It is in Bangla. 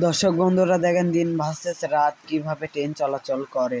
দর্শক বন্ধুরা দেখেন দিন ভার্সেস রাত কীভাবে ট্রেন চলাচল করে।